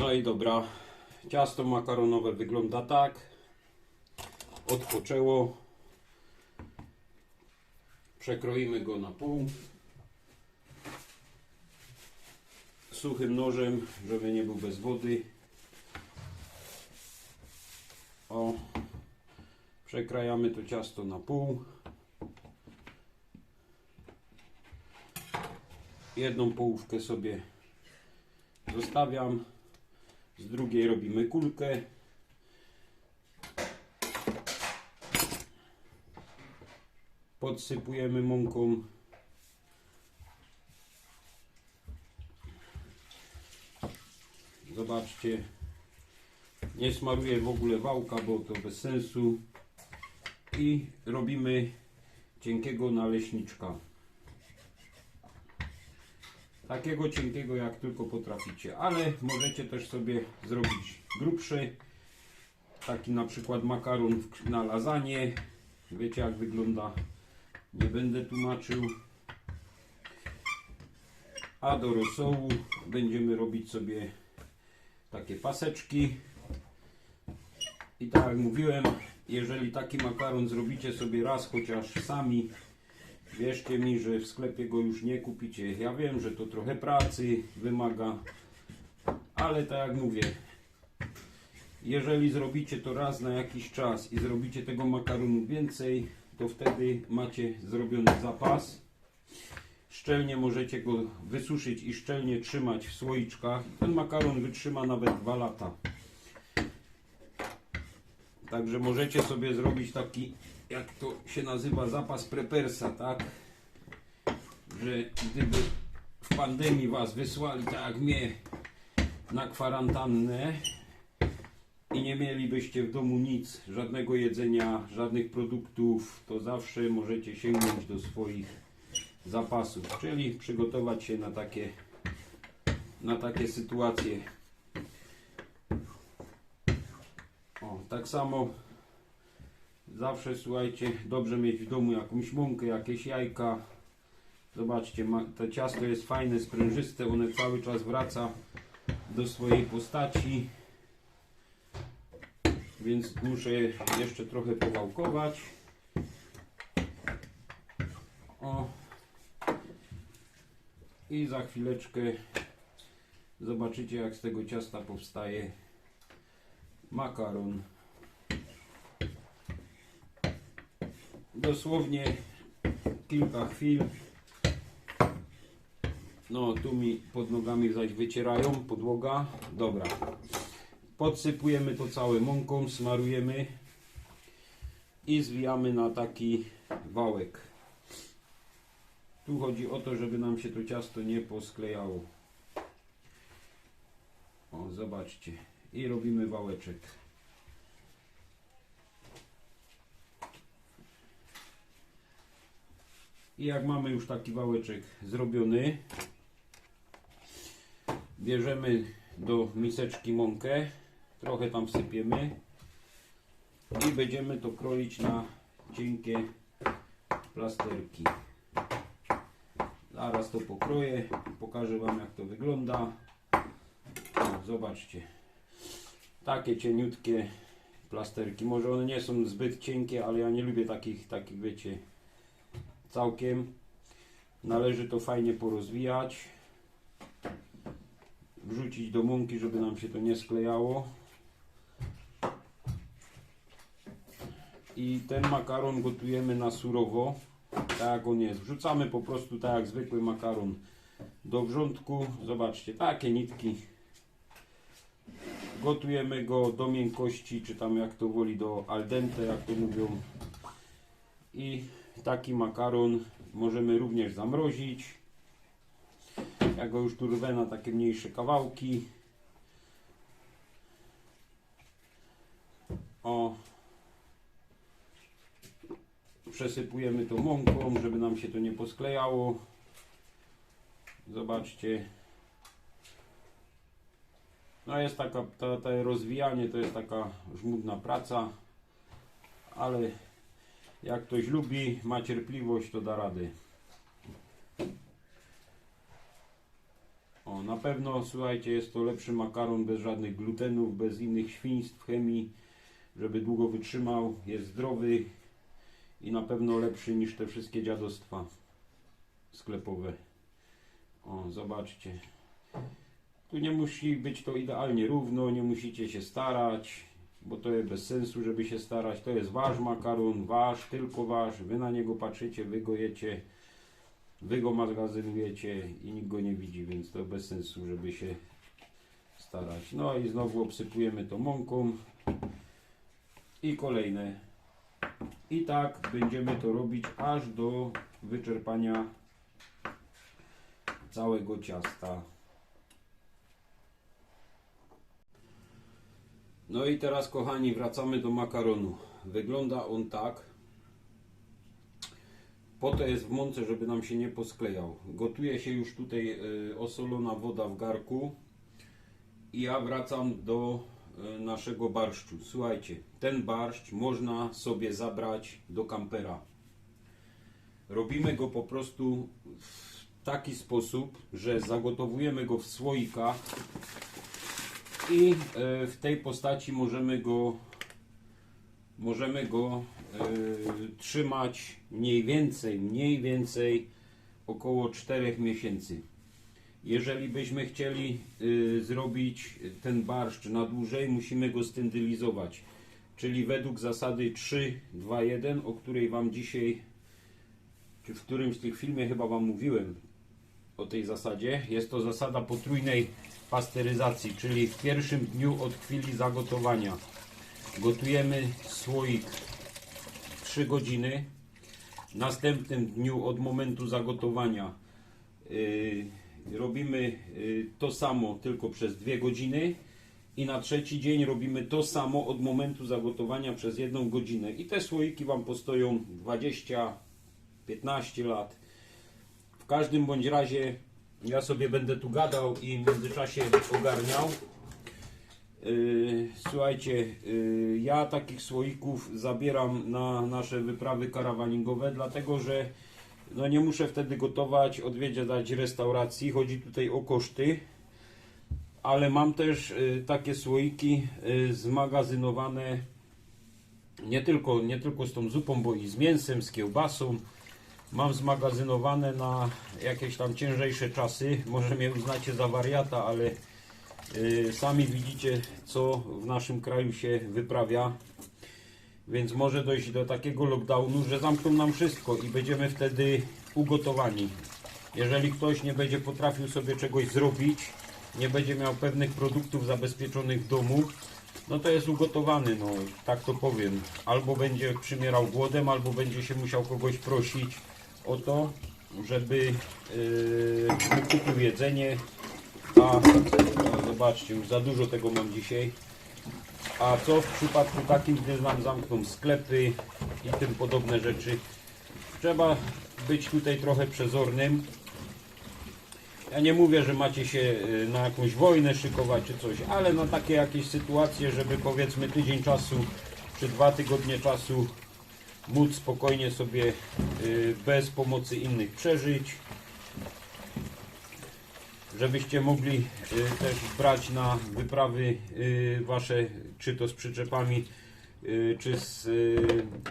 No i dobra, ciasto makaronowe wygląda tak. Odpoczęło. Przekroimy go na pół. Suchym nożem, żeby nie był bez wody. O, przekrajamy to ciasto na pół. Jedną połówkę sobie zostawiam. Z drugiej robimy kulkę. Podsypujemy mąką. Zobaczcie. Nie smaruję w ogóle wałka, bo to bez sensu. I robimy cienkiego naleśniczka. Takiego cienkiego jak tylko potraficie, ale możecie też sobie zrobić grubszy. Taki na przykład makaron na lasagne. Wiecie jak wygląda. Nie będę tłumaczył. A do rosołu będziemy robić sobie takie paseczki. I tak jak mówiłem, jeżeli taki makaron zrobicie sobie raz chociaż sami, wierzcie mi, że w sklepie go już nie kupicie. Ja wiem, że to trochę pracy wymaga, ale tak jak mówię, jeżeli zrobicie to raz na jakiś czas i zrobicie tego makaronu więcej, to wtedy macie zrobiony zapas. Szczelnie możecie go wysuszyć i szczelnie trzymać w słoiczkach. Ten makaron wytrzyma nawet 2 lata. Także możecie sobie zrobić taki, jak to się nazywa, zapas prepersa, tak? Że gdyby w pandemii was wysłali, tak jak mnie, na kwarantannę i nie mielibyście w domu nic, żadnego jedzenia, żadnych produktów, to zawsze możecie sięgnąć do swoich zapasów, czyli przygotować się na takie, na takie sytuacje. Tak samo zawsze słuchajcie, dobrze mieć w domu jakąś mąkę, jakieś jajka. Zobaczcie, ma, to ciasto jest fajne, sprężyste, one cały czas wraca do swojej postaci. Więc muszę je jeszcze trochę powałkować. O. I za chwileczkę zobaczycie jak z tego ciasta powstaje makaron. Dosłownie kilka chwil. No, tu mi pod nogami zaś wycierają podłoga. Dobra. Podsypujemy to całe mąką, smarujemy i zwijamy na taki wałek. Tu chodzi o to, żeby nam się to ciasto nie posklejało. O, zobaczcie. I robimy wałeczek. I jak mamy już taki wałeczek zrobiony, bierzemy do miseczki mąkę, trochę tam wsypiemy i będziemy to kroić na cienkie plasterki. Zaraz to pokroję, pokażę Wam jak to wygląda. O, zobaczcie. Takie cieniutkie plasterki. Może one nie są zbyt cienkie, ale ja nie lubię takich, takich wiecie, całkiem. Należy to fajnie porozwijać. Wrzucić do mąki, żeby nam się to nie sklejało. I ten makaron gotujemy na surowo, tak jak on jest. Wrzucamy po prostu tak jak zwykły makaron do wrzątku. Zobaczcie, takie nitki. Gotujemy go do miękkości, czy tam jak to woli, do al dente, jak to mówią. I taki makaron możemy również zamrozić. Ja go już tu rwę na takie mniejsze kawałki. O. Przesypujemy to mąką, żeby nam się to nie posklejało. Zobaczcie. No jest taka, to, to rozwijanie to jest taka żmudna praca, ale jak ktoś lubi, ma cierpliwość, to da rady. O, Na pewno, słuchajcie, jest to lepszy makaron bez żadnych glutenów, bez innych świństw, chemii, żeby długo wytrzymał, jest zdrowy i na pewno lepszy niż te wszystkie dziadostwa sklepowe. O, zobaczcie. Tu nie musi być to idealnie równo, nie musicie się starać, bo to jest bez sensu, żeby się starać. To jest wasz makaron, wasz, tylko wasz. Wy na niego patrzycie, wy go jecie, wy go magazynujecie i nikt go nie widzi, więc to bez sensu, żeby się starać. No i znowu obsypujemy to mąką i kolejne. I tak będziemy to robić aż do wyczerpania całego ciasta. No i teraz kochani wracamy do makaronu. Wygląda on tak. Po to jest w mące, żeby nam się nie posklejał. Gotuje się już tutaj y, osolona woda w garku. I ja wracam do y, naszego barszczu. Słuchajcie, ten barszcz można sobie zabrać do kampera. Robimy go po prostu w taki sposób, że zagotowujemy go w słoikach i e, w tej postaci możemy go możemy go e, trzymać mniej więcej mniej więcej około 4 miesięcy. Jeżeli byśmy chcieli y, zrobić ten barszcz na dłużej, musimy go stendylizować. Czyli według zasady 3, 2, 1, o której Wam dzisiaj, w którymś z tych filmie chyba Wam mówiłem o tej zasadzie. Jest to zasada potrójnej pasteryzacji, czyli w pierwszym dniu od chwili zagotowania gotujemy słoik 3 godziny. W następnym dniu od momentu zagotowania yy, robimy yy, to samo tylko przez 2 godziny i na trzeci dzień robimy to samo od momentu zagotowania przez 1 godzinę. I te słoiki Wam postoją 20, 15 lat. Każdym bądź razie ja sobie będę tu gadał i w międzyczasie ogarniał. Yy, Słuchajcie, yy, ja takich słoików zabieram na nasze wyprawy karawaningowe, dlatego że no nie muszę wtedy gotować, odwiedzać restauracji. Chodzi tutaj o koszty. Ale mam też yy, takie słoiki zmagazynowane nie tylko, nie tylko z tą zupą, bo i z mięsem, z kiełbasą. Mam zmagazynowane na jakieś tam ciężejsze czasy. Może mnie uznacie za wariata, ale y, sami widzicie, co w naszym kraju się wyprawia. Więc może dojść do takiego lockdownu, że zamkną nam wszystko i będziemy wtedy ugotowani. Jeżeli ktoś nie będzie potrafił sobie czegoś zrobić, nie będzie miał pewnych produktów zabezpieczonych w domu, no to jest ugotowany, no tak to powiem. Albo będzie przymierał głodem, albo będzie się musiał kogoś prosić o to, żeby yy, mu kupił jedzenie. A no zobaczcie, już za dużo tego mam dzisiaj. A co w przypadku takim, gdy nam zamkną sklepy i tym podobne rzeczy? Trzeba być tutaj trochę przezornym. Ja nie mówię, że macie się y, na jakąś wojnę szykować czy coś, ale na takie jakieś sytuacje, żeby powiedzmy tydzień czasu czy dwa tygodnie czasu móc spokojnie sobie y, bez pomocy innych przeżyć. Żebyście mogli y, też brać na wyprawy y, wasze, czy to z przyczepami, czy z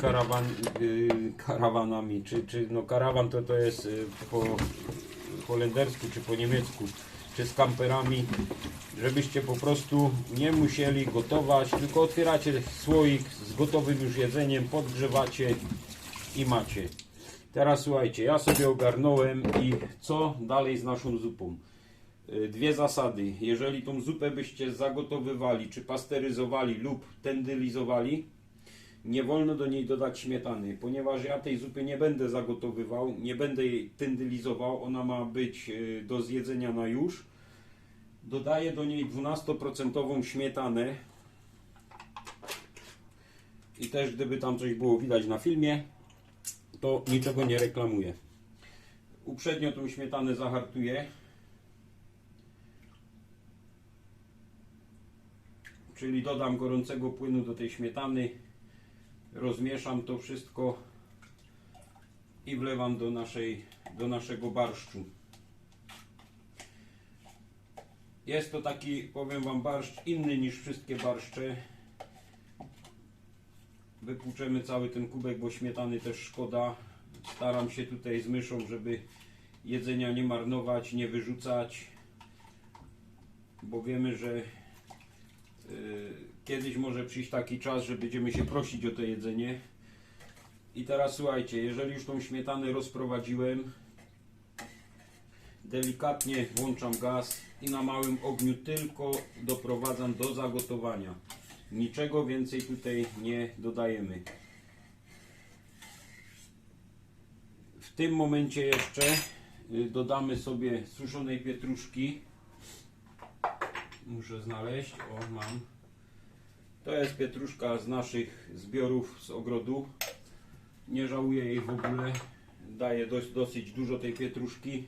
karawan, karawanami, czy, czy no karawan to to jest po holendersku, czy po niemiecku, czy z kamperami, żebyście po prostu nie musieli gotować, tylko otwieracie słoik z gotowym już jedzeniem, podgrzewacie i macie. Teraz słuchajcie, ja sobie ogarnąłem i co dalej z naszą zupą. Y, Dwie zasady. Jeżeli tą zupę byście zagotowywali, czy pasteryzowali lub tendylizowali, nie wolno do niej dodać śmietany, ponieważ ja tej zupy nie będę zagotowywał, nie będę jej tendylizował, ona ma być y, do zjedzenia na już. Dodaję do niej 12% śmietanę. I też gdyby tam coś było widać na filmie, to niczego nie reklamuję. Uprzednio tą śmietanę zahartuję. Czyli dodam gorącego płynu do tej śmietany, rozmieszam to wszystko i wlewam do, naszej, do naszego barszczu. Jest to taki, powiem wam, barszcz inny niż wszystkie barszcze. Wypłuczemy cały ten kubek, bo śmietany też szkoda. Staram się tutaj z myszą, żeby jedzenia nie marnować, nie wyrzucać, bo wiemy, że y, kiedyś może przyjść taki czas, że będziemy się prosić o to jedzenie. I teraz słuchajcie, jeżeli już tą śmietanę rozprowadziłem, delikatnie włączam gaz i na małym ogniu tylko doprowadzam do zagotowania. Niczego więcej tutaj nie dodajemy. W tym momencie jeszcze y, dodamy sobie suszonej pietruszki. Muszę znaleźć, o mam. To jest pietruszka z naszych zbiorów z ogrodu. Nie żałuję jej w ogóle. Daje dosyć dużo tej pietruszki.